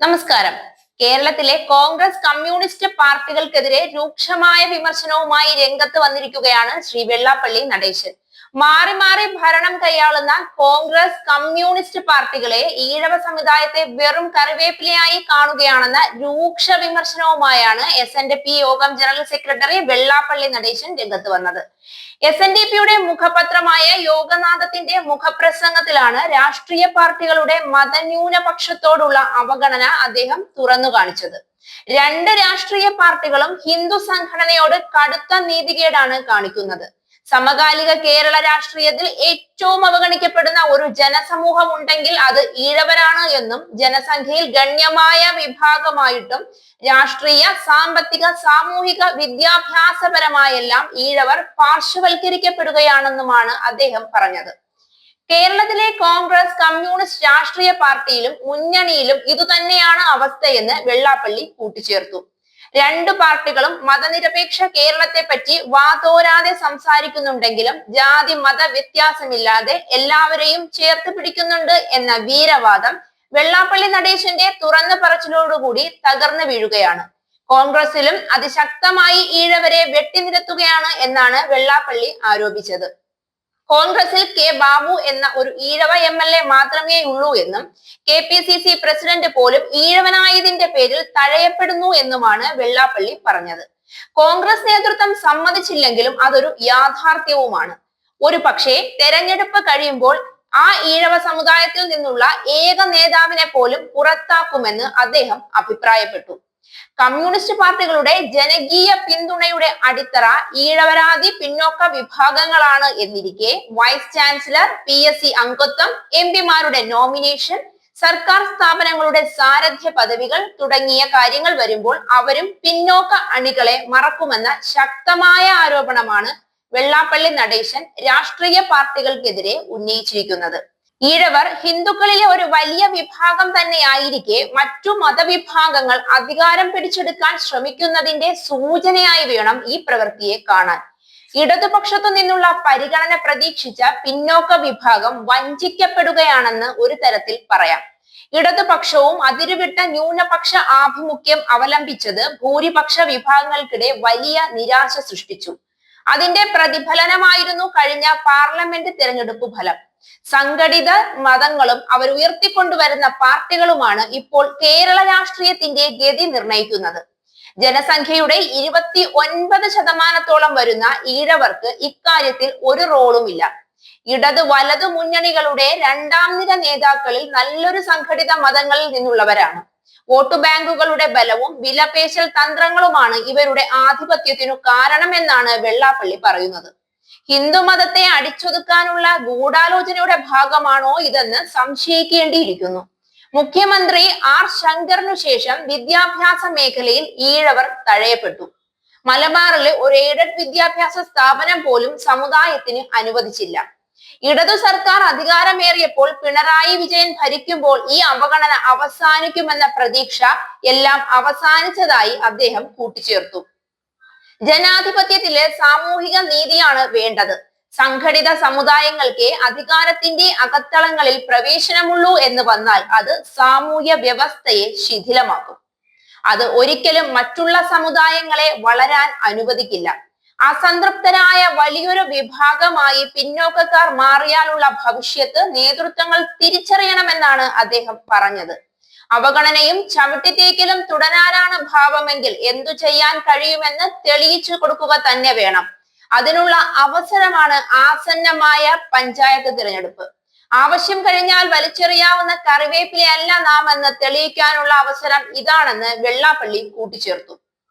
നമസ്കാരം. കേരളത്തിലെ കോൺഗ്രസ് കമ്മ്യൂണിസ്റ്റ് പാർട്ടികൾക്കെതിരെ രൂക്ഷമായ വിമർശനവുമായി രംഗത്ത് വന്നിരിക്കുകയാണ് ശ്രീ വെള്ളാപ്പള്ളി നടേശൻ. മാറി മാറി ഭരണം കൈയാളുന്ന കോൺഗ്രസ് കമ്മ്യൂണിസ്റ്റ് പാർട്ടികളെ ഈഴവ സമുദായത്തെ വെറും കറിവേപ്പിലയായി കാണുകയാണെന്ന രൂക്ഷ വിമർശനവുമായാണ് S N D P Yogam general secretary Vellappally Natesan രംഗത്ത് വന്നത്. എസ് എൻ ഡി പിയുടെ മുഖപത്രമായ യോഗനാഥത്തിന്റെ മുഖപ്രസംഗത്തിലാണ് രാഷ്ട്രീയ പാർട്ടികളുടെ മതന്യൂനപക്ഷത്തോടുള്ള അവഗണന അദ്ദേഹം തുറന്നു കാണിച്ചത്. രണ്ട് രാഷ്ട്രീയ പാർട്ടികളും ഹിന്ദു സംഘടനയോട് കടുത്ത നീതികേടാണ് കാണിക്കുന്നത്. സമകാലിക കേരള രാഷ്ട്രീയത്തിൽ ഏറ്റവും അവഗണിക്കപ്പെടുന്ന ഒരു ജനസമൂഹം ഉണ്ടെങ്കിൽ അത് ഈഴവരാണ് എന്നും ജനസംഖ്യയിൽ ഗണ്യമായ വിഭാഗമായിട്ടും രാഷ്ട്രീയ സാമ്പത്തിക സാമൂഹിക വിദ്യാഭ്യാസപരമായെല്ലാം ഈഴവർ പാർശ്വവൽക്കരിക്കപ്പെടുകയാണെന്നുമാണ് അദ്ദേഹം പറഞ്ഞത്. കേരളത്തിലെ കോൺഗ്രസ് കമ്മ്യൂണിസ്റ്റ് രാഷ്ട്രീയ പാർട്ടിയിലും മുന്നണിയിലും ഇതുതന്നെയാണ് അവസ്ഥയെന്ന് വെള്ളാപ്പള്ളി കൂട്ടിച്ചേർത്തു. രണ്ടു പാർട്ടികളും മതനിരപേക്ഷ കേരളത്തെ പറ്റി വാതോരാതെ സംസാരിക്കുന്നുണ്ടെങ്കിലും ജാതി മത വ്യത്യാസമില്ലാതെ എല്ലാവരെയും ചേർത്ത് പിടിക്കുന്നുണ്ട് എന്ന വീരവാദം വെള്ളാപ്പള്ളി നടേശന്റെ തുറന്ന പറച്ചിലോടുകൂടി തകർന്നു വീഴുകയാണ്. കോൺഗ്രസിലും അതിശക്തമായി ഈഴവരെ വെട്ടിനിരത്തുകയാണ് എന്നാണ് വെള്ളാപ്പള്ളി ആരോപിച്ചത്. കോൺഗ്രസിൽ കെ ബാബു എന്ന ഒരു ഈഴവ എം എൽ എ മാത്രമേ ഉള്ളൂ എന്നും K P C C president പോലും ഈഴവനായതിന്റെ പേരിൽ തഴയപ്പെടുന്നു എന്നുമാണ് വെള്ളാപ്പള്ളി പറഞ്ഞത്. കോൺഗ്രസ് നേതൃത്വം സമ്മതിച്ചില്ലെങ്കിലും അതൊരു യാഥാർത്ഥ്യവുമാണ്. ഒരു പക്ഷേ തെരഞ്ഞെടുപ്പ് കഴിയുമ്പോൾ ആ ഈഴവ സമുദായത്തിൽ നിന്നുള്ള ഏക നേതാവിനെ പോലും പുറത്താക്കുമെന്ന് അദ്ദേഹം അഭിപ്രായപ്പെട്ടു. കമ്മ്യൂണിസ്റ്റ് പാർട്ടികളുടെ ജനകീയ പിന്തുണയുടെ അടിത്തറ ഈഴവരാതി പിന്നോക്ക വിഭാഗങ്ങളാണ് എന്നിരിക്കെ vice chancellor P S C അംഗത്വം എം പിമാരുടെ നോമിനേഷൻ സർക്കാർ സ്ഥാപനങ്ങളുടെ സാരഥ്യ പദവികൾ തുടങ്ങിയ കാര്യങ്ങൾ വരുമ്പോൾ അവരും പിന്നോക്ക അണികളെ മറക്കുമെന്ന ശക്തമായ ആരോപണമാണ് വെള്ളാപ്പള്ളി നടേശൻ രാഷ്ട്രീയ പാർട്ടികൾക്കെതിരെ ഉന്നയിച്ചിരിക്കുന്നത്. ഈഴവർ ഹിന്ദുക്കളിലെ ഒരു വലിയ വിഭാഗം തന്നെയായിരിക്കെ മറ്റു മതവിഭാഗങ്ങൾ അധികാരം പിടിച്ചെടുക്കാൻ ശ്രമിക്കുന്നതിന്റെ സൂചനയായി വേണം ഈ പ്രവൃത്തിയെ കാണാൻ. ഇടതുപക്ഷത്തു നിന്നുള്ള പരിഗണന പ്രതീക്ഷിച്ച പിന്നോക്ക വിഭാഗം വഞ്ചിക്കപ്പെടുകയാണെന്ന് ഒരു തരത്തിൽ പറയാം. ഇടതുപക്ഷവും അതിരുവിട്ട ന്യൂനപക്ഷ ആഭിമുഖ്യം അവലംബിച്ചത് ഭൂരിപക്ഷ വിഭാഗങ്ങൾക്കിടെ വലിയ നിരാശ സൃഷ്ടിച്ചു. അതിന്റെ പ്രതിഫലനമായിരുന്നു കഴിഞ്ഞ പാർലമെന്റ് തിരഞ്ഞെടുപ്പ് ഫലം. സംഘടിത മതങ്ങളും അവർ ഉയർത്തിക്കൊണ്ടുവരുന്ന പാർട്ടികളുമാണ് ഇപ്പോൾ കേരള രാഷ്ട്രീയത്തിന്റെ ഗതി നിർണയിക്കുന്നത് ജനസംഖ്യയുടെ ഇരുപത്തി ഒൻപത് ശതമാനത്തോളം വരുന്ന ഈഴവർക്ക് ഇക്കാര്യത്തിൽ ഒരു റോളുമില്ല ഇടത് വലതു മുന്നണികളുടെ രണ്ടാം നിര നേതാക്കളിൽ നല്ലൊരു സംഘടിത മതങ്ങളിൽ നിന്നുള്ളവരാണ്. വോട്ട് ബാങ്കുകളുടെ ബലവും വിലപേശൽ തന്ത്രങ്ങളുമാണ് ഇവരുടെ ആധിപത്യത്തിനു കാരണമെന്നാണ് വെള്ളാപ്പള്ളി പറയുന്നത്. ഹിന്ദുമതത്തെ അടിച്ചൊതുക്കാനുള്ള ഗൂഢാലോചനയുടെ ഭാഗമാണോ ഇതെന്ന് സംശയിക്കേണ്ടിയിരിക്കുന്നു. മുഖ്യമന്ത്രി ആർ ശങ്കറിനു ശേഷം വിദ്യാഭ്യാസ മേഖലയിൽ ഈഴവർ തഴയപ്പെട്ടു. മലബാറിലെ ഒരു എയ്ഡഡ് വിദ്യാഭ്യാസ സ്ഥാപനം പോലും സമുദായത്തിന് അനുവദിച്ചില്ല. ഇടതു സർക്കാർ അധികാരമേറിയപ്പോൾ പിണറായി വിജയൻ ഭരിക്കുമ്പോൾ ഈ അവഗണന അവസാനിക്കുമെന്ന പ്രതീക്ഷ എല്ലാം അവസാനിച്ചതായി അദ്ദേഹം കൂട്ടിച്ചേർത്തു. ജനാധിപത്യത്തിലെ സാമൂഹിക നീതിയാണ് വേണ്ടത്. സംഘടിത സമുദായങ്ങൾക്ക് അധികാരത്തിന്റെ അകത്തളങ്ങളിൽ പ്രവേശനമുള്ളൂ എന്ന് വന്നാൽ അത് സാമൂഹ്യ വ്യവസ്ഥയെ ശിഥിലമാക്കും. അത് ഒരിക്കലും മറ്റുള്ള സമുദായങ്ങളെ വളരാൻ അനുവദിക്കില്ല. അസംതൃപ്തരായ വലിയൊരു വിഭാഗമായി പിന്നോക്കക്കാർ മാറിയാലുള്ള ഭവിഷ്യത്ത് നേതൃത്വങ്ങൾ തിരിച്ചറിയണമെന്നാണ് അദ്ദേഹം പറഞ്ഞത്. അവഗണനയും ചവിട്ടിത്തേക്കലും തുടരാനാണ് ഭാവമെങ്കിൽ എന്തു ചെയ്യാൻ കഴിയുമെന്ന് തെളിയിച്ചു കൊടുക്കുക തന്നെ വേണം. അതിനുള്ള അവസരമാണ് ആസന്നമായ പഞ്ചായത്ത് തിരഞ്ഞെടുപ്പ്. ആവശ്യം കഴിഞ്ഞാൽ വലിച്ചെറിയാവുന്ന കറിവേപ്പിലയല്ല നാം എന്ന് തെളിയിക്കാനുള്ള അവസരം ഇതാണെന്ന് വെള്ളാപ്പള്ളി കൂട്ടിച്ചേർത്തു.